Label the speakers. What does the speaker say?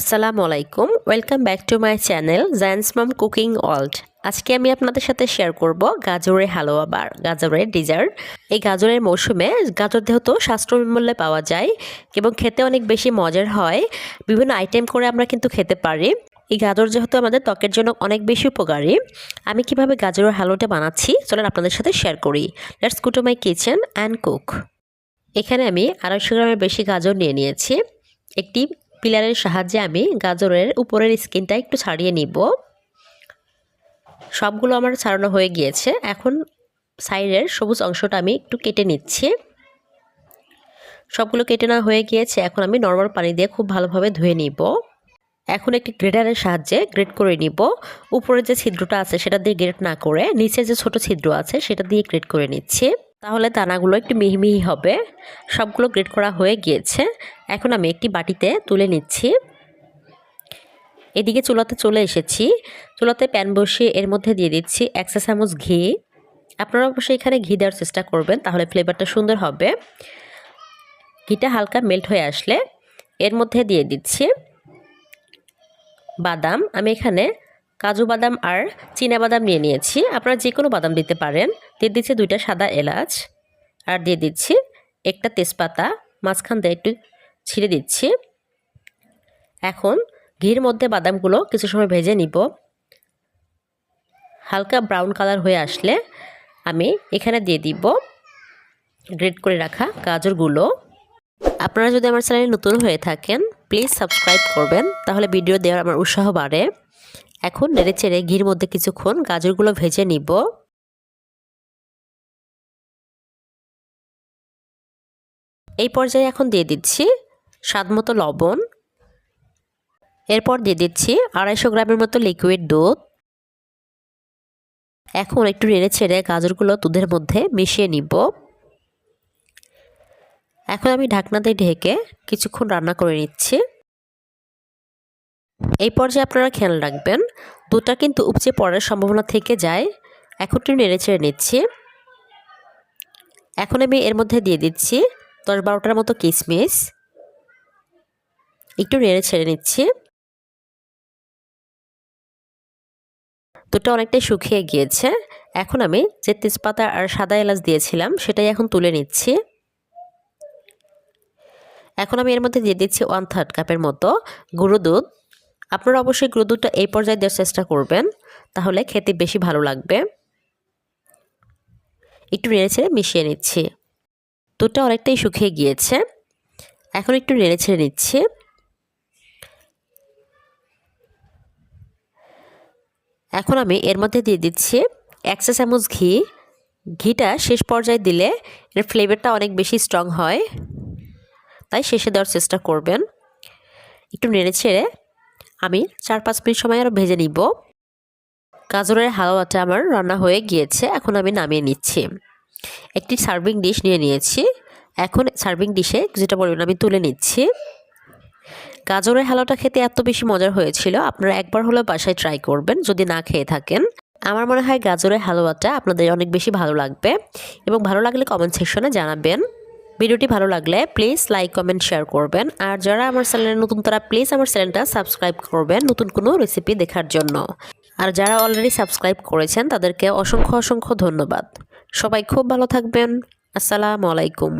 Speaker 1: আসসালামু আলাইকুম welcome back to my channel Zayan's mom cooking world আজকে আমি আপনাদের সাথে শেয়ার করব গাজরের হালুয়া বার, গাজরের ডিজার্ট এই গাজরের মৌসুমে গাজর যেহেতু মূল্যে পাওয়া যায় এবং খেতে অনেক বেশি মজার হয়, বিভিন্ন আইটেম করে আমরা কিন্তু খেতে পারি। এই গাজর যেহেতু আমাদের ত্বকের জন্য অনেক বেশি উপকারী, আমি কীভাবে গাজরের হালুয়াটা বানাচ্ছি চলেন আপনাদের সাথে শেয়ার করি। Let's go to my kitchen and cook এখানে আমি আড়াইশো গ্রামের বেশি গাজর নিয়ে নিয়েছি, একটি পিলারের সাহায্যে আমি গাজরের উপরের স্কিনটা একটু ছাড়িয়ে নিব। সবগুলো আমার ছাড়ানো হয়ে গিয়েছে। এখন সাইডের সবুজ অংশটা আমি একটু কেটে নিচ্ছি। সবগুলো কেটে নেওয়া হয়ে গিয়েছে। এখন আমি নর্মাল পানি দিয়ে খুব ভালোভাবে ধুয়ে নিব। এখন একটি গ্রেটারের সাহায্যে গ্রেট করে নিব। উপরে যে ছিদ্রটা আছে সেটা দিয়ে গ্রেট না করে, নিচে যে ছোট ছিদ্র আছে সেটা দিয়ে গ্রেট করে নিচ্ছি। তাহলে দানাগুলো একটু মিহি মিহি হবে। সবগুলো গ্রেট করা হয়ে গিয়েছে। এখন আমি একটি বাটিতে তুলে নিচ্ছি। এদিকে চুলাতে চলে এসেছি। চুলাতে প্যান বসিয়ে এর মধ্যে দিয়ে দিচ্ছি একশো চামচ ঘি। আপনারা অবশ্যই এখানে ঘি দেওয়ার চেষ্টা করবেন, তাহলে ফ্লেভারটা সুন্দর হবে। ঘিটা হালকা মেল্ট হয়ে আসলে এর মধ্যে দিয়ে দিচ্ছি বাদাম। আমি এখানে কাজু বাদাম আর বাদাম নিয়ে নিয়েছি। আপনারা যে কোনো বাদাম দিতে পারেন। দিয়ে দিচ্ছি দুইটা সাদা এলাচ আর দিয়ে দিচ্ছি একটা তেজপাতা। মাঝখান দিয়ে একটু ছিঁড়ে দিচ্ছি। এখন ঘির মধ্যে বাদামগুলো কিছু সময় ভেজে নিব। হালকা ব্রাউন কালার হয়ে আসলে আমি এখানে দিয়ে দিব গ্রেড করে রাখা গাজরগুলো। আপনারা যদি আমার চ্যানেলে নতুন হয়ে থাকেন, প্লিজ সাবস্ক্রাইব করবেন। তাহলে ভিডিও দেওয়ার আমার উৎসাহ বাড়ে। এখন নেড়ে চেড়ে ঘির মধ্যে কিছুক্ষণ গাজরগুলো ভেজে নিব। এই পর্যায়ে এখন দিয়ে দিচ্ছি স্বাদ মতো লবণ। এরপর দিয়ে দিচ্ছি আড়াইশো গ্রামের মতো লিকুইড দুধ। এখন একটু নেড়ে ছেড়ে গাজরগুলো দুধের মধ্যে মিশিয়ে নিব। এখন আমি ঢাকনাতে ঢেকে কিছুক্ষণ রান্না করে নিচ্ছি। এই পর্যায়ে আপনারা খেয়াল রাখবেন দুধটা কিন্তু উপচে পড়ার সম্ভাবনা থেকে যায়। এখন একটু নেড়ে ছেড়ে নিচ্ছি। এখন আমি এর মধ্যে দিয়ে দিচ্ছি দশ বারোটার মতো কিশমিশ। একটু নেড়ে ছেড়ে নিচ্ছি। দুটো অনেকটাই শুকিয়ে গিয়েছে। এখন আমি যে তেজপাতা আর সাদা এলাচ দিয়েছিলাম, সেটাই এখন তুলে নিচ্ছি। এখন আমি এর মধ্যে দিয়ে দিচ্ছি ওয়ান থার্ড কাপের মতো গুঁড়ো দুধ। আপনারা অবশ্যই গুঁড়ো দুধটা এই পর্যায়ে দেওয়ার চেষ্টা করবেন, তাহলে খেতে বেশি ভালো লাগবে। একটু নেড়ে ছেড়ে মিশিয়ে নিচ্ছি। দুধটা অনেকটাই শুকিয়ে গিয়েছে। এখন একটু নেড়ে ছেড়ে নিচ্ছি। এখন আমি এর মধ্যে দিয়ে দিচ্ছি একশো চামচ ঘি। ঘিটা শেষ পর্যায়ে দিলে এর ফ্লেভারটা অনেক বেশি স্ট্রং হয়। তাই শেষে দেওয়ার চেষ্টা করবেন। একটু নেড়ে ছেড়ে আমি চার পাঁচ মিনিট সময় আরও ভেজে নিব। গাজরের হালুয়াটা আমার রান্না হয়ে গিয়েছে, এখন আমি নামিয়ে নিচ্ছি। একটি সার্ভিং ডিশ নিয়ে নিয়েছি। এখন সার্ভিং ডিশে যেটা বলবেন আমি তুলে নিচ্ছি। গাজরের হালুয়াটা খেতে এত বেশি মজার হয়েছিল, আপনারা একবার হলেও বাসায় ট্রাই করবেন, যদি না খেয়ে থাকেন। আমার মনে হয় গাজরের হালুয়াটা আপনাদের অনেক বেশি ভালো লাগবে এবং ভালো লাগলে কমেন্ট সেকশনে জানাবেন। ভিডিওটি ভালো লাগলে প্লিজ লাইক কমেন্ট শেয়ার করবেন। আর যারা আমার চ্যানেলে নতুন, তারা প্লিজ আমার চ্যানেলটা সাবস্ক্রাইব করবেন নতুন কোনো রেসিপি দেখার জন্য। আর যারা অলরেডি সাবস্ক্রাইব করেছেন, তাদেরকে অসংখ্য অসংখ্য ধন্যবাদ। সবাই খুব ভালো থাকবেন। আসসালামু আলাইকুম।